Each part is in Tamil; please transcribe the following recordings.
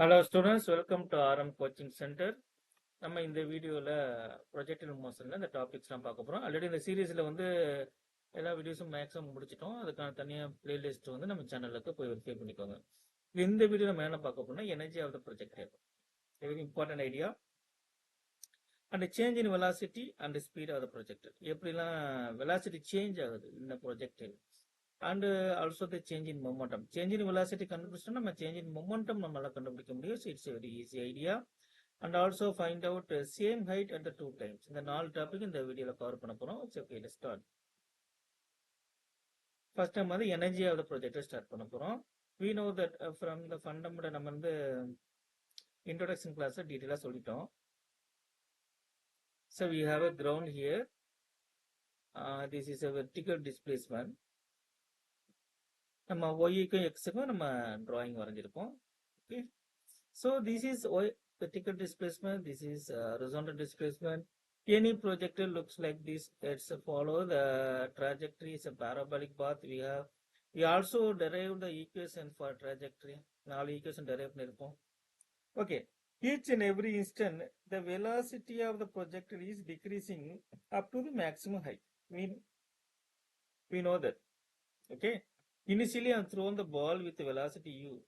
Hello students welcome to RM coaching centre நம்ம இந்த வீடியோவில் ப்ரொஜெக்டிவ் மோஷனில் இந்த டாபிக்ஸ்லாம் பார்க்க போகிறோம் ஆல்ரெடி இந்த சீரீஸில் வந்து எல்லா வீடியோஸும் மேக்ஸிமம் முடிச்சிட்டோம். அதுக்கான தனியாக பிளேலிஸ்ட் வந்து நம்ம சேனலுக்கு போய் வெரிஃபை பண்ணிக்கோங்க. இந்த வீடியோ நம்ம என்ன பார்க்க போறோம்னா energy of the projector very important idea and change in velocity and speed of the projector எப்படிலாம் வெலாசிட்டி சேஞ்ச் ஆகுது இந்த projector and also the change in momentum change in velocity கண்டுபிடிச்சோம் நம்ம சேஞ்ச் இன் மொமெண்டம் நம்மளால கண்டுபிடிக்க முடியும். So it's very easy idea and also find out same height at the two times இந்த நாலு டாபிக் இந்த வீடியோவில் கவர் பண்ண போகிறோம் it's okay start first time வந்து எனர்ஜி ஆஃப் த ப்ரொஜெக்டை ஸ்டார்ட் பண்ண போகிறோம் we know that from the fundamental நம்ம வந்து இன்ட்ரோடக்ஷன் கிளாஸை டீட்டெயிலாக சொல்லிட்டோம். So we have a ground here this is a vertical displacement நம்ம ஒய்க்கும் எக்ஸுக்கும் நம்ம drawing வரைஞ்சிருக்கோம் okay so this is y vertical displacement this is horizontal displacement any projector looks like this it's follow the trajectory is a parabolic path we have we also derive the equation for trajectory நாலு equation derive பண்ணிருக்கோம் okay each and every instant the velocity of the projectile is decreasing up to the maximum height we we know that okay initially i'm thrown the ball with velocity u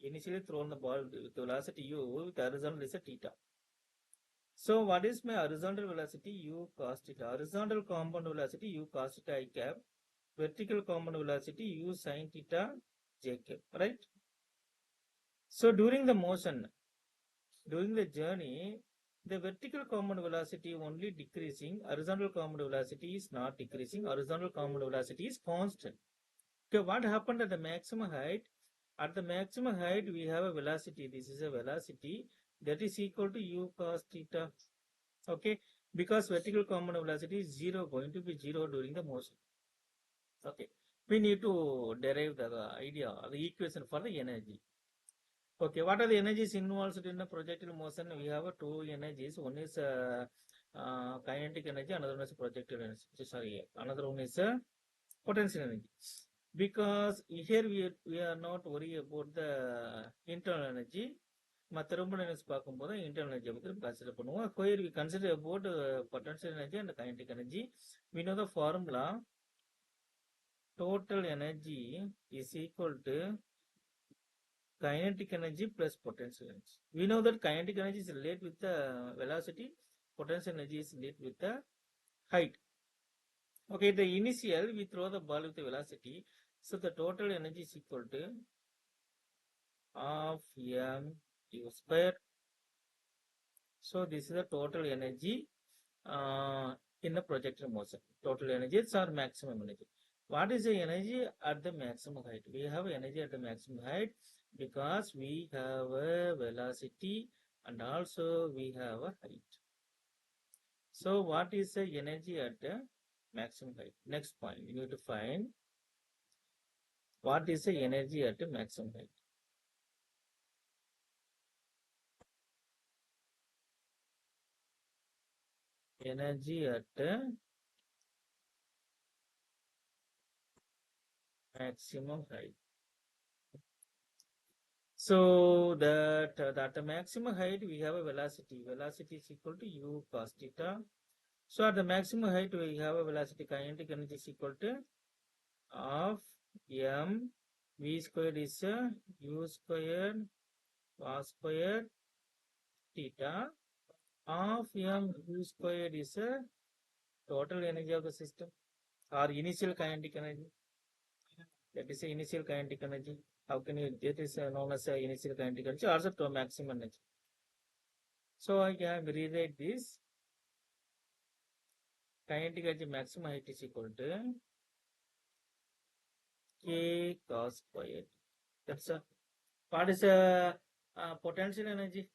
initially thrown the ball with velocity u with horizontal is a theta so what is my horizontal velocity u cos theta? Horizontal compound velocity u cos theta i cap. Vertical compound velocity u sin theta j cap. Right? So during the motion, during the journey, the vertical compound velocity only decreasing. Horizontal compound velocity is not decreasing. Horizontal compound velocity is constant. Okay, what happened at the maximum height? At the maximum height, we have a velocity. This is a velocity that is equal to u cos theta. Okay? Because vertical component velocity is zero going to be zero during the motion. Okay? We need to derive the idea the equation for the energy. Okay? What are the energies involved in the projectile motion? We have two energies. One is uh, uh, kinetic energy another one is projectile energy. Sorry another one is uh, potential energy because here we, we are not worried about the internal energy நம்ம திரும்ப நினைச்சு பார்க்கும்போது இன்டர்னல் எனர்ஜியை பற்றி கன்சிடர் பண்ணுவோம் quire we consider about potential energy and kinetic energy we know the formula total energy is equal to kinetic energy plus potential energy. We know that kinetic energy is related with the velocity, potential energy is related with the height. Okay, the initial we throw the ball with the velocity, so the total energy is equal to half m u square. So this is the total energy uh, in the projectile motion. Total energy is our maximum energy. What is the energy at the maximum height? We have energy at the maximum height because we have a velocity and also we have a height. So what is the energy at the maximum height? Next point, you need to find what is the energy at the maximum height. Energy at the maximum height. So that uh, at the maximum height we have a velocity. Velocity is equal to u cos theta. So at the maximum height we have a velocity kinetic energy is equal to of m v squared is a u squared cos squared theta of m u squared is a total energy of the system or initial kinetic energy. That is a initial kinetic energy. How can you, that is uh, known as a initial kinetic energy, also to maximum energy. So I can rewrite this. Kinetic energy maximum height is equal to k cos squared. That's a, what is a uh, potential energy?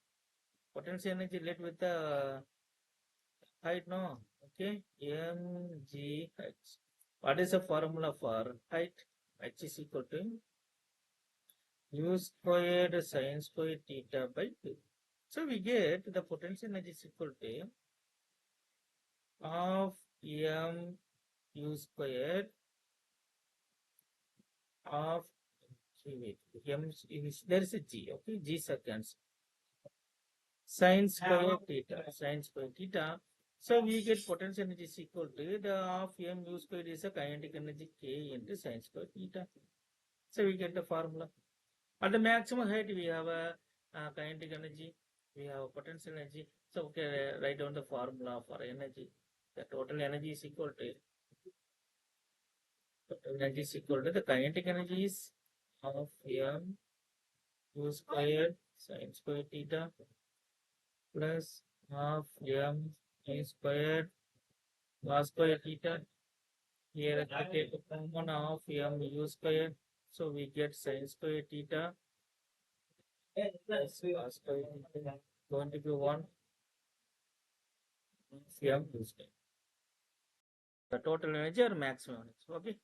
Potential energy related with the height, no? Okay, mgh. What is the formula for height? h is equal to u squared sin squared theta by 2. So we get the potential energy is equal to of m u squared of Okay, wait. M is there is a G. Okay, G seconds. Sine square theta. Sine square theta. So we get potential energy is equal to the half m u squared is a kinetic energy k into sine square theta. So we get the formula. At the maximum height we have a, uh kinetic energy. We have a potential energy. So okay, write down the formula for energy. The total energy is equal to total energy is equal to the kinetic energy is half m u squared sine square theta plus half m a squared cos square theta. Here I take the common half m u squared, so we get sine square theta plus cos square theta going to be one m u squared. The total energy or maximum energy. Okay.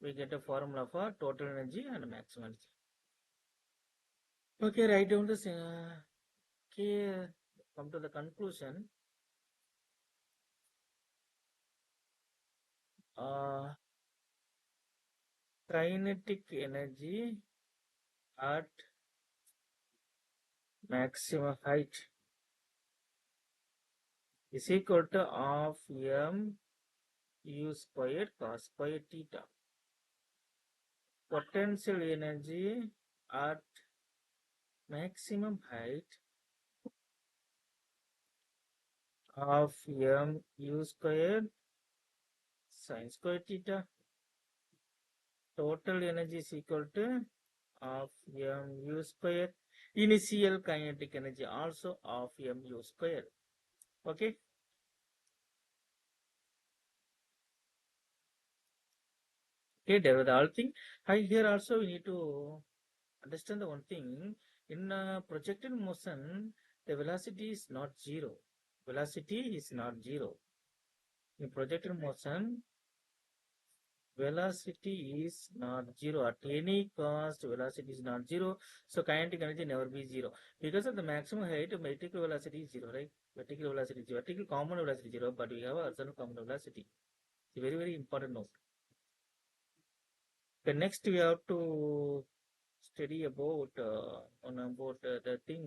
We get a formula for total energy and maximum energy. Okay, write down this. Uh, okay, come to the conclusion. Uh, kinetic energy at maximum height is equal to half m u squared cos square theta. Potential energy at maximum height of m u squared sine square theta. Total energy is equal to of m u square. Initial kinetic energy also of m u square. Okay. Okay, there the whole thing. Hi, here also we need to understand the one thing. In uh, projected motion, the velocity is not zero. Velocity is not zero. In projected motion, velocity is not zero. At any cost, velocity is not zero. So kinetic energy never be zero. Because of the maximum height, vertical velocity is zero, right? Vertical velocity is zero. Vertical common velocity is zero, but we have horizontal common velocity. It's a very, very important note. The next we have to study about uh, on about uh, the thing,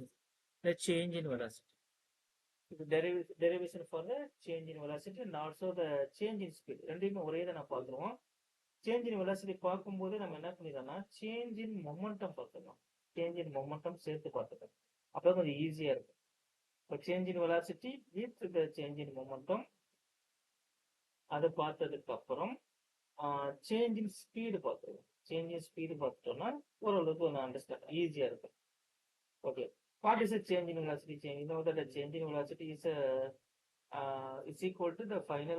the change in velocity. The deriv- derivation the the change in velocity and also the change in ரெண்டையுமே ஒரே தான் நான் பார்க்குறோம். சேஞ்ச் இன் வெலாசிட்டி பார்க்கும்போது நம்ம என்ன பண்ணிடலாம்னா சேஞ்ச் இன் மொமெண்டம் பார்த்துக்கலாம் சேஞ்ச் இன் மொமெண்டம் சேர்த்து பார்த்துக்கலாம். அப்போ கொஞ்சம் ஈஸியாக இருக்கும். இப்போ change in velocity with the change in momentum அதை பார்த்ததுக்கு அப்புறம் சேஞ்ச் இன் ஸ்பீடு பார்த்துருவோம் சேஞ்ச் இன் ஸ்பீடு பார்த்துட்டோம்னா ஓரளவுக்கு ஒன்று அண்டர்ஸ்டாண்ட் ஈஸியாக இருக்கும். Okay what is a change in velocity change you know changing the is is velocity is a uh, is equal to the final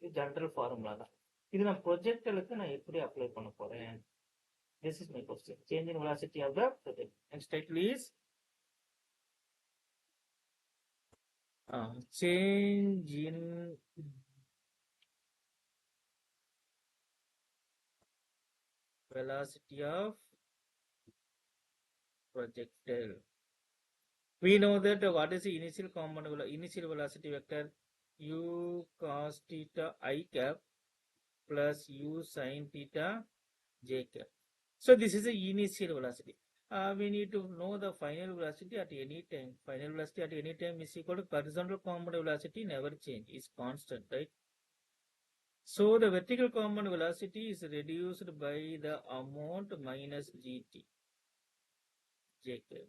இது ஃபார்முலா தான். இது நான் ப்ரொஜெக்டலுக்கு நான் எப்படி அப்ளை பண்ண போறேன்? This is my question change in velocity of the project next title is change in velocity of projectile. We know that what is the initial component initial velocity vector u cos theta i cap plus u sin theta j cap. So this is the initial velocity. Uh, we need to know the final velocity at any time. Final velocity at any time is equal to horizontal component velocity never change is constant, right? So the vertical component velocity is reduced by the amount minus gt. j cap.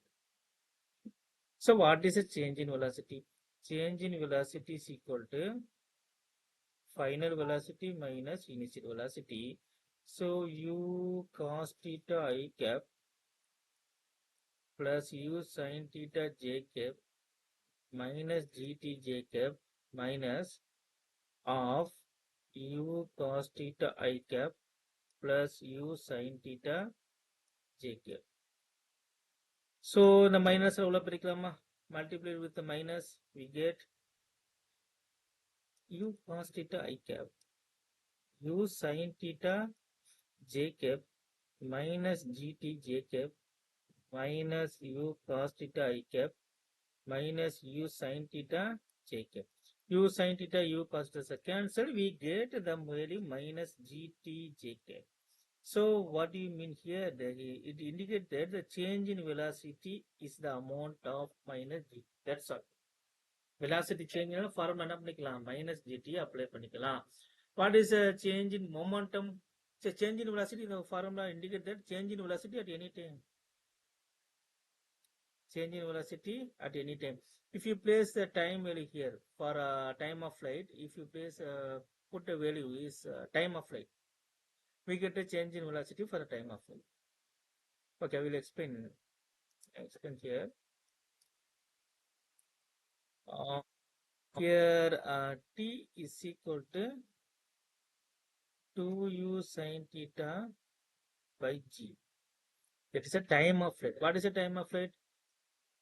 So what is a change in velocity? Change in velocity is equal to final velocity minus initial velocity. So u cos theta i cap plus u sin theta j cap minus gt j cap minus of u cos theta i cap plus u sin theta j cap. So the minus all up multiplied with the minus we get u cos theta i cap u sin theta j cap minus gt j cap minus u cos theta i cap minus u sin theta j cap. u sin theta u cos theta cancel we get the value minus gt j cap. So what do you mean here? That i- it indicates that the change in velocity is the amount of minus g. That's all. Velocity change formula என்ன பண்ணிக்கலாம் மைனஸ் ஜிடி அப்ளை பண்ணிக்கலாம் what is change in momentum change in velocity இந்த formula indicate that change in velocity at any time change in velocity at any time if you place the time value here for uh, time of flight if you place uh, put a value is uh, time of flight we get a change in velocity for the time of flight. Okay i will explain explain here. Uh, here uh, t is equal to 2u sin theta by g. That is a time of flight. What is the time of flight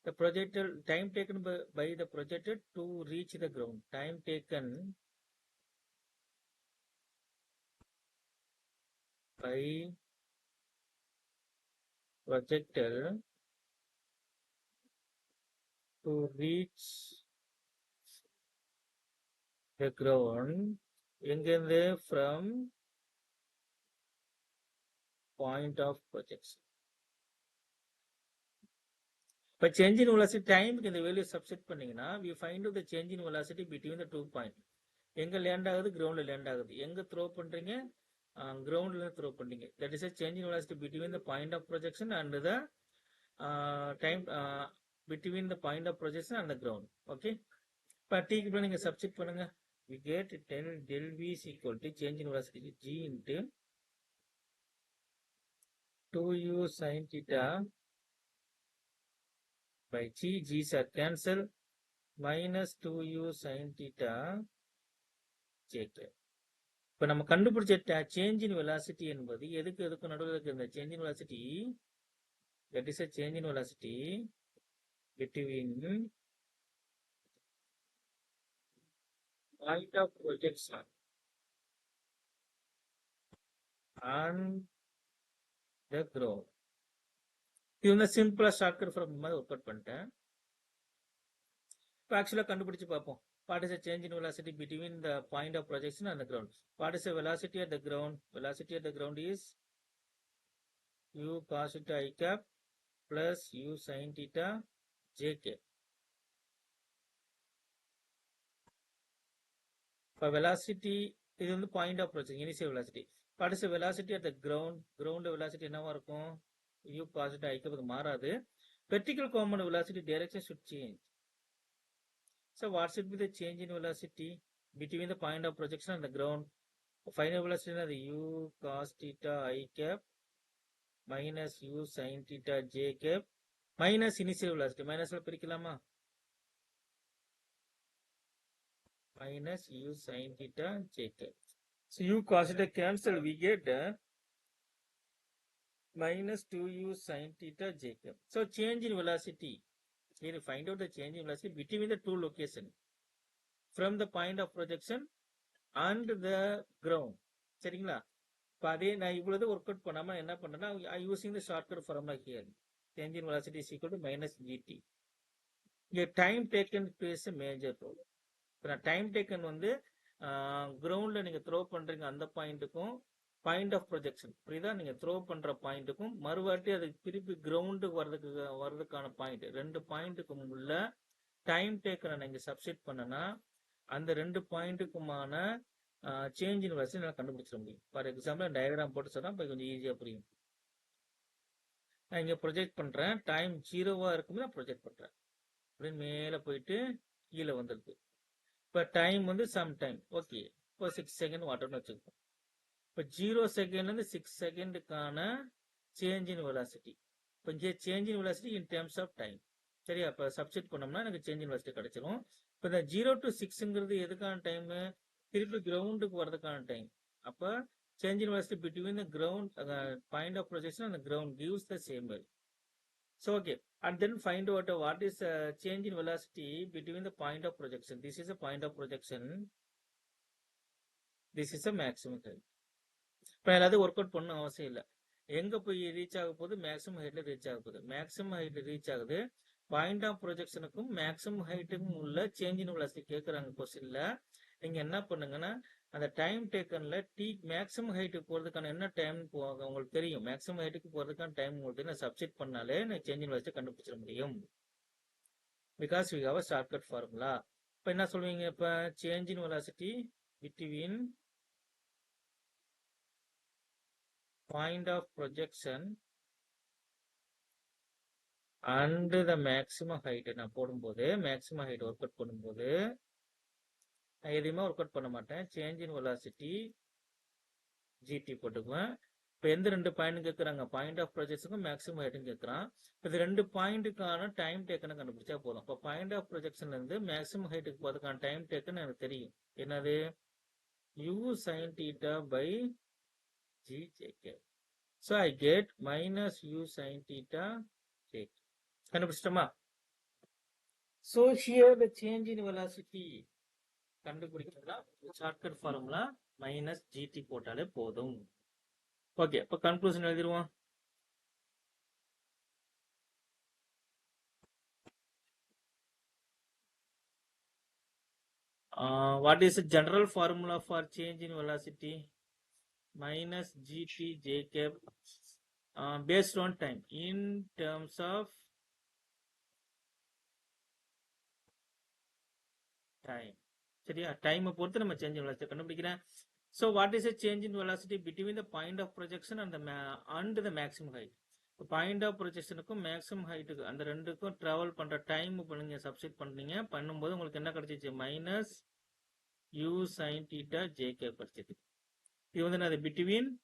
the projected time taken by, by the projected to reach the ground time taken by projector to reach the ground எங்கிருந்து from point of projection இப்போ சேஞ்ச் இன் வெலாசிட்டி டைமுக்கு இந்த வேல்யூ சப்செட் பண்ணீங்கன்னா we find the change in velocity between the two point எங்கே லேண்ட் ஆகுது? கிரவுண்டில் லேண்ட் ஆகுது. எங்கே த்ரோ பண்ணுறீங்க கிரவுண்டில் த்ரோ பண்ணுறீங்க that is change in velocity between the point of projection and the time between the point of projection and the ground okay இப்போ டீக்கு இப்போ நீங்கள் சப்ஸ்டிட் பண்ணுங்க. We get del del v is equal to change in velocity g into 2u sin theta by g, g's are cancelled, minus 2u sin theta jk. இப்போ நம்ம கண்டுபிடிச்சிட்ட சேஞ்ச் இன் வெலாசிட்டி என்பது எதுக்கு எதுக்கு நடுவில் இருக்கிற இந்த change in velocity that is a change in velocity between point of projection and the ground. இது வந்து சிம்பிளா ஷார்ட்கட் ஃபார்ம் மாதிரி ஒர்க் அவுட் பண்ணிட்டேன். இப்போ ஆக்சுவலாக கண்டுபிடிச்சு பார்ப்போம். What is change in velocity between the point of projection and ground what is velocity at the ground velocity at the ground is u cos theta i cap plus u sine theta j k இப்போ வெலாசிட்டி இது வந்து point of projection initial velocity what is velocity at the ground ground velocity என்னவா இருக்கும்? யூ பாசிட்டிவ் ஐக்கு மாறாது vertical compound velocity direction should change so what should be the change in velocity between the point of projection and the ground final velocity is u cos theta i cap minus u sin theta j cap minus initial velocity minus ல பிரிக்கலாமா minus u sin theta j cap so u cos theta cancel we get uh, minus 2u sin theta j cap. So change in velocity. Here you find out the change in velocity between the two location from the point of projection and the ground. சரிங்களா இப்போ அதே நான் இவ்வளவு ஒர்க் அவுட் பண்ணாம என்ன பண்ணேன்னா using the shortcut formula here change in velocity is equal to minus gt இங்கே time taken place major role இப்போ நான் டைம் டேக்கன் வந்து கிரவுண்டில் நீங்கள் த்ரோ பண்ணுறீங்க அந்த பாயிண்ட்டுக்கும் பாயிண்ட் ஆஃப் ப்ரொஜெக்ஷன் புரியுதா? நீங்க த்ரோ பண்ற பாயிண்ட்டுக்கும் மறுவாட்டி அது திருப்பி கிரவுண்டுக்கு வர்றதுக்கு வர்றதுக்கான பாயிண்ட் ரெண்டு பாயிண்ட்டுக்கும் உள்ள டைம் டேக்கரை நீங்க சப்ஸ்டிட் பண்ணனா அந்த ரெண்டு பாயிண்ட்டுக்குமான சேஞ்ச் இன் வெலாசிட்டி கண்டுபிடிச்சிட முடியும். ஃபார் எக்ஸாம்பிள் டயக்ராம் போட்டு சொன்னா இப்போ கொஞ்சம் ஈஸியா புரியும். நான் இங்க ப்ரொஜெக்ட் பண்றேன். டைம் ஜீரோவா இருக்கும்போது நான் ப்ரொஜெக்ட் பண்றேன். அப்படின்னு மேலே போயிட்டு கீழே வந்துருக்கு இப்போ டைம் வந்து சம் டைம் ஓகே இப்போ சிக்ஸ் செகண்ட் வாட்டர்னு வச்சுக்கோங்க. இப்போ ஜீரோ செகண்ட்லேருந்து சிக்ஸ் செகண்டுக்கான சேஞ்ச் இன் வெலாசிட்டி இப்போ இங்கே change in velocity in terms of time சரியா? இப்போ சப்ஜெக்ட் பண்ணோம்னா எனக்கு சேஞ்ச் இன் வெலாசிட்டி கிடைச்சிரும். இப்போ இந்த ஜீரோ டு சிக்ஸுங்கிறது எதுக்கான டைமு திருப்பி கிரவுண்டுக்கு வர்றதுக்கான டைம் அப்போ change in velocity between the ground point of projection அந்த ground gives the same value So okay, and then find out what what is uh, change in velocity between the point of projection. This is a point of projection. This is a maximum height. இப்போ எல்லாத்தையும் ஒர்க் அவுட் பண்ண அவசியம் இல்லை. எங்கே போய் ரீச் ஆக போகுது? மேக்ஸிமம் ஹைட்டில் ரீச் ஆக போகுது. மேக்ஸிமம் ஹைட்டில் ரீச் ஆகுது. பாயிண்ட் ஆஃப் ப்ரொஜெக்ஷனுக்கும் மேக்ஸிமம் ஹைட்டுக்கும் உள்ள சேஞ்சின் இன் கேட்குறாங்க கொஸ்டினில் நீங்கள் என்ன பண்ணுங்கன்னா அந்த டைம் டேக்கனில் டி மேக்ஸிமம் ஹைட்டுக்கு போகிறதுக்கான என்ன டைம் உங்களுக்கு தெரியும். மேக்ஸிமம் ஹைட்டுக்கு போகிறதுக்கான டைம் உங்களுக்கு நான் சப்ஜெக்ட் பண்ணாலே நான் சேஞ்சின் இன் கண்டுபிடிச்சிட முடியும். Because we have a shortcut formula இப்போ என்ன சொல்லுவீங்க? இப்போ சேஞ்சின் velocity between point of projection and the maximum height நான் போடும்போது மேக்ஸிமம் ஹைட் ஒர்க் அவுட் பண்ணும்போது நான் எதையுமே ஒர்க் அவுட் பண்ண மாட்டேன். சேஞ்ச் இன் வெலாசிட்டி ஜிடி போட்டுக்குவேன். இப்போ எந்த ரெண்டு பாயிண்ட் கேட்குறாங்க பாயிண்ட் ஆஃப் ப்ரொஜெக்ஷனுக்கும் மேக்ஸிமம் ஹைட்டும் கேட்குறான் இது ரெண்டு பாயிண்ட்டுக்கான டைம் டேக்கனை கண்டுபிடிச்சா போதும். இப்போ பாயிண்ட் ஆஃப் ப்ரொஜெக்ஷன்லேருந்து மேக்ஸிமம் ஹைட்டுக்கு போகிறதுக்கான டைம் டேக்குன்னு எனக்கு தெரியும். என்னது? U sine theta by G jk so I get minus u sin theta jk கண்டுபிடிச்சிட்டோமா so here the change in velocity கண்டுபிடிக்கிறதுனா shortcut formula minus GT போட்டாலே போதும் ஓகே இப்போ conclusion எழுதிருவோம் Uh, what is the general formula for change in velocity? Minus gt Jacob uh, based on time. In terms of time. சரியா? டைமை பொறுத்து நம்ம சேஞ்ச் வெலாசிட்டி கண்டுபிடிக்கிறேன். So what is a change in velocity between the point of projection and and the maximum height point of ப்ரொஜெக்ஷனுக்கும் maximum ஹைட்டுக்கு அந்த ரெண்டுக்கும் ட்ராவல் பண்ணுற டைம் இப்போ நீங்கள் சப்ஸ்டிட் பண்ணுறீங்க பண்ணும்போது உங்களுக்கு என்ன கிடைச்சிச்சு? Minus u sine theta j k கிடைச்சது Even another between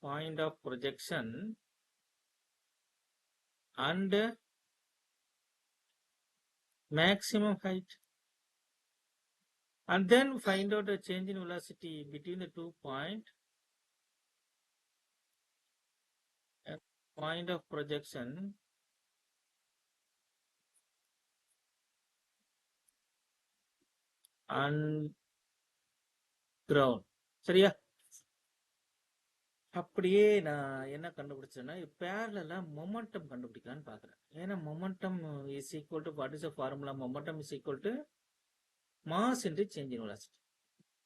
point of projection and maximum height. And then find out the change in velocity between the two point uh, point of projection and ground சரியா? அப்படியே நான் என்ன கண்டுபிடிச்சேன்னா பேரலா மொமெண்டம் கண்டுபிடிக்கலான்னு பாக்குறேன். ஏன்னா momentum is equal to what is formula momentum is equal to mass into change in velocity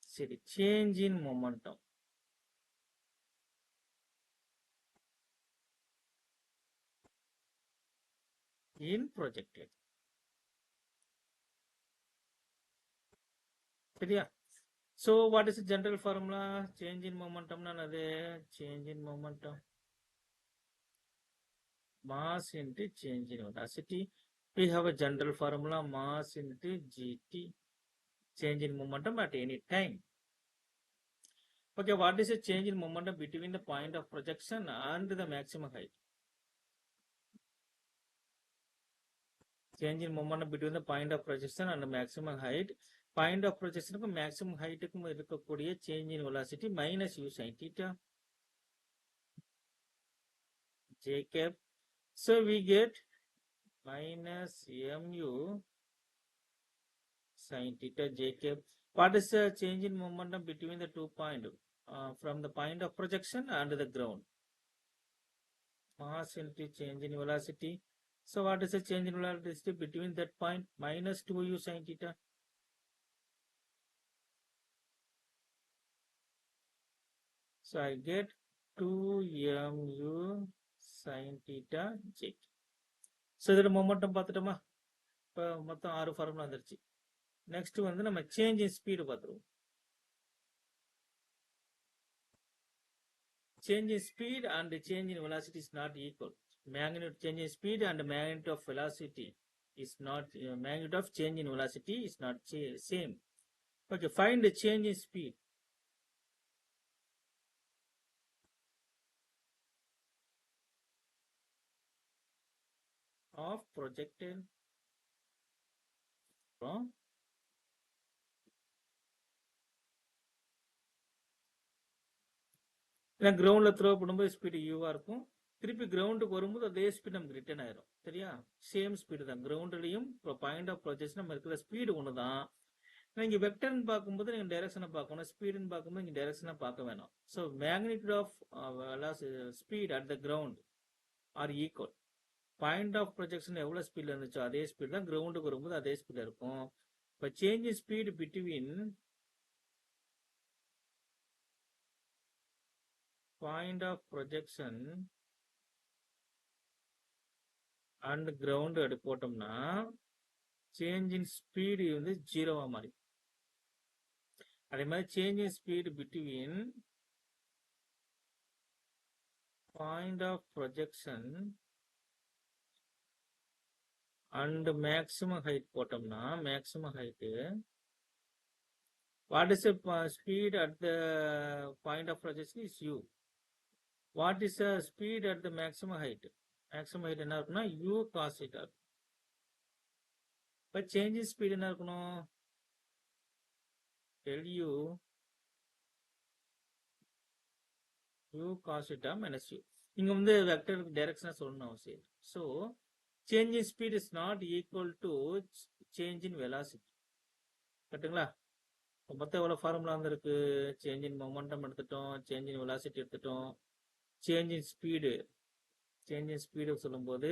சரி change in momentum in projected சரியா So what is the general formula? Change in momentum nanade change in momentum. Mass into change in velocity. We have a general formula mass into GT. Change in momentum at any time. Okay, what is the change in momentum between the point of projection and the maximum height? Change in momentum between the point of projection and the maximum height. Point of ப்ரொஜெக்ஷனுக்கும் மேக்ஸிமம் ஹைட்டுக்கும் இருக்கக்கூடிய change in velocity minus u sin theta j cap so we get minus mu sin theta j cap what is the change in momentum between the two point from the point of projection and the ground mass into change in velocity. So what is the change in velocity between that point minus 2u sin theta? So I get 2mu sin theta j. So இதோட மொமெண்டம் பார்த்துட்டோமா இப்போ மொத்தம் ஆறு ஃபார்முலா வந்துருச்சு நெக்ஸ்ட் வந்து நம்ம சேஞ்ச் இன் ஸ்பீடு பார்த்துருவோம் change in speed and the change in velocity is not equal. Magnitude change in speed and magnitude of velocity is not uh, magnitude of change in velocity is not cha- same. Okay, find of projectile from ஏன்னா கிரவுண்டில் த்ரோ பண்ணும்போது ஸ்பீடு யூவாக இருக்கும். திருப்பி கிரவுண்டுக்கு வரும்போது அதே ஸ்பீட் நமக்கு ரிட்டர்ன் ஆயிரும். சரியா? சேம் ஸ்பீடு தான். கிரவுண்ட்லையும் இப்போ பாயிண்ட் ஆஃப் ப்ரொஜெக்ஷன் நம்ம இருக்கிற ஸ்பீடு ஒன்று தான் நீங்கள் வெக்டர்னு பார்க்கும்போது நீங்கள் டைரக்ஷனை பார்க்கணும். ஸ்பீடுன்னு பார்க்கும்போது நீங்கள் டைரக்ஷனை பார்க்க வேணும். So magnitude of speed at the ground are equal point of projection எவ்வளோ ஸ்பீடில் இருந்துச்சோ அதே ஸ்பீட் தான் கிரவுண்டுக்கு வரும்போது அதே ஸ்பீடில் இருக்கும். இப்போ change in speed between point of projection and ground அப்படி போட்டோம்னா சேஞ்ச் இன் ஸ்பீடு வந்து ஜீரோவா மாறி. அதே மாதிரி change in speed between point of projection and maximum height போட்டோம்னா maximum height what is speed at the point of projection is u what is speed at the maximum height maximum height என்ன இருக்குன்னா யூ காஸ் ஹைட்டா இருக்கும் இப்போ சேஞ்சிங் ஸ்பீட் என்ன இருக்கணும்? Del u u cos theta minus u இங்கே வந்து வெக்டருக்கு டைரக்ஷனாக சொல்லணும் அவசியம். So change in speed is not equal to change in velocity கரெக்டுங்களா மொத்தம் எவ்வளோ ஃபார்முலா வந்துருக்கு? சேஞ்ச் இன் மொமெண்டம் எடுத்துட்டோம் சேஞ்ச் இன் வெலாசிட்டி எடுத்துட்டோம். Change in speed change in speed சொல்லும்போது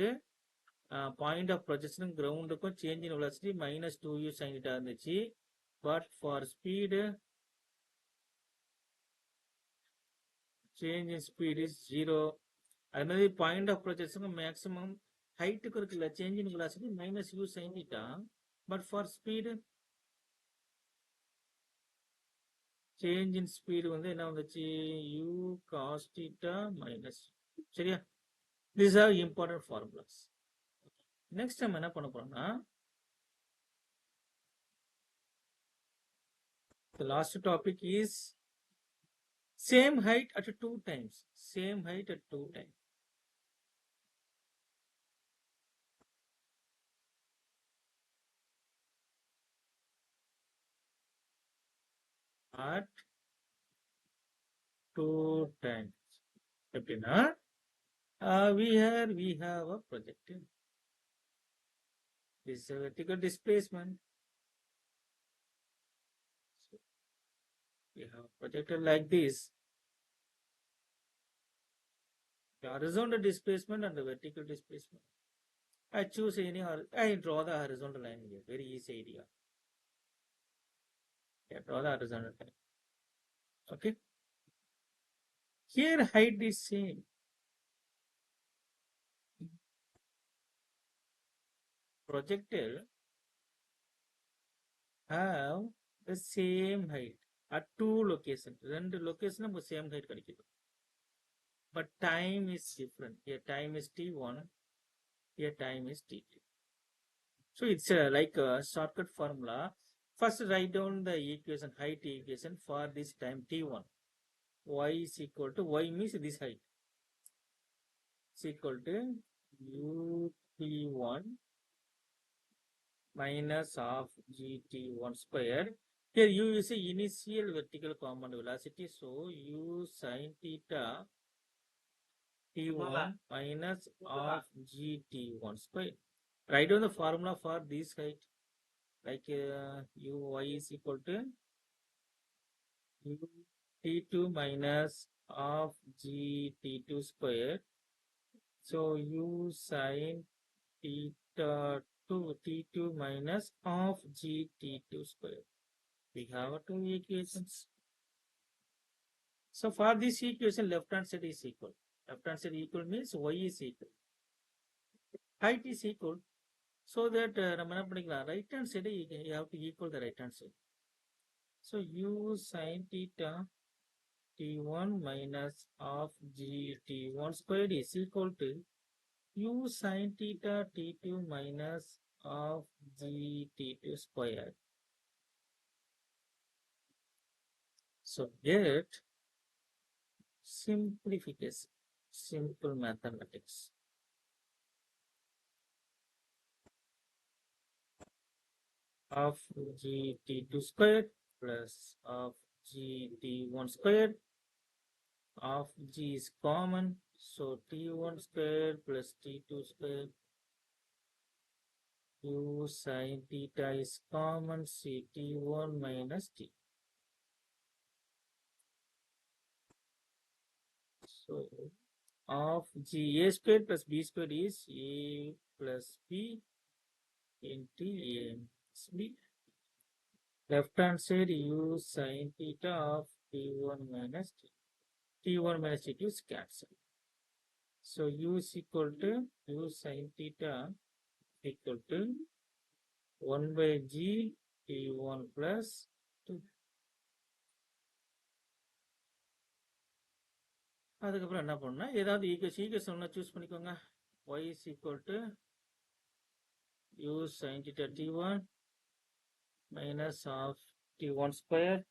பாயிண்ட் ஆஃப் ப்ரொஜெக்ஷனும் கிரவுண்டுக்கும் change in velocity minus two u சைன்டா இருந்துச்சு. But for speed change in speed is zero அது மாதிரி பாயிண்ட் ஆஃப் ப்ரொஜெக்ஷனுக்கு மேக்ஸிமம் ஹைட்டுக்கு இருக்குல்ல change in velocity minus u சைன்கிட்டா but for speed change in speed வந்து என்ன வந்துச்சு? யூ காஸ் தீட்டா மைனஸ் சரியா? This are important formulas next நம்ம என்ன பண்ண போறோம்னா the last topic is same height at two times. Same height at two times. at 2 times webinar. Uh, we here we have a projector. This is a vertical displacement. So we have a like this. The horizontal displacement and the vertical displacement. I choose any, I draw the horizontal line here, very easy idea yeah, the horizontal. Okay. Here height is same. Projectile have the same height at two locations. Then the location of the same height. But time is different. Here time is t1. Here time is t2. So it's uh, like a shortcut formula first write down the equation height equation for this time t1 y is equal to y means this height is equal to ut1 minus of gt1 square. Here u is the initial vertical component velocity, so u sin theta t1 minus of gt1 square. Write down the formula for this height, like uh, uy is equal to u t2 minus of gt2 square. So u sine theta 2 t2 minus of g t2 square. We have two equations. So for this equation, left hand side is equal. Left hand side equal means y is equal. Height is equal. So that uh, நம்ம என்ன பண்ணிக்கலாம் right hand side you you have to equal the right hand side. So u sin theta t1 minus of g t1 squared is equal to u sin theta t2 minus of g t2 squared. So get simplification, simple mathematics. Of g t2 squared plus of g t1 squared of g is common. So t1 square plus t2 square u sin theta is common. C t1 minus t. So of G A square plus B squared is A plus B into A plus B. Left hand side use sin theta of T1 minus T. T1 minus T2 is cancelled. So U is equal to U sin theta equal to 1 by G T1 plus 2. அதுக்கப்புறம் என்ன பண்ணா ஏதாவது ஈக்குவேஷன் ஈக்குவேஷன் ஒன்று சூஸ் பண்ணிக்கோங்க y is equal to u sin theta t1 minus half t one square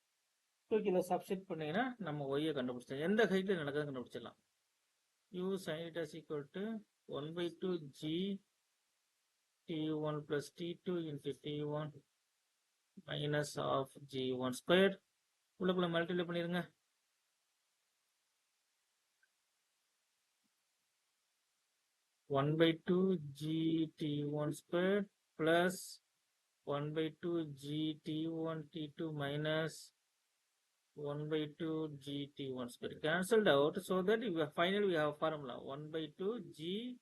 two kilo substitute பண்ணிங்கன்னா நம்ம ஒய்யை கண்டுபிடிச்சிடலாம். எந்த ஹைட்டில் நடக்குதுன்னு கண்டுபிடிச்சிடலாம். U sine theta is equal to one by two g t one plus t two into t one minus half g one square உள்ளக்குள்ள multiply பண்ணிடுங்க one by two g t one square plus 1 by 2 g t1 t2 minus 1 by 2 g t1 square cancelled out so that we have, finally we have formula 1 by 2 g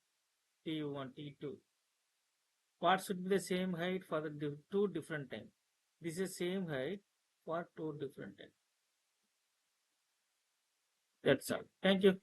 t1 t2 parts should be the same height for the two different time. This is same height for two different time. That's all. Thank you.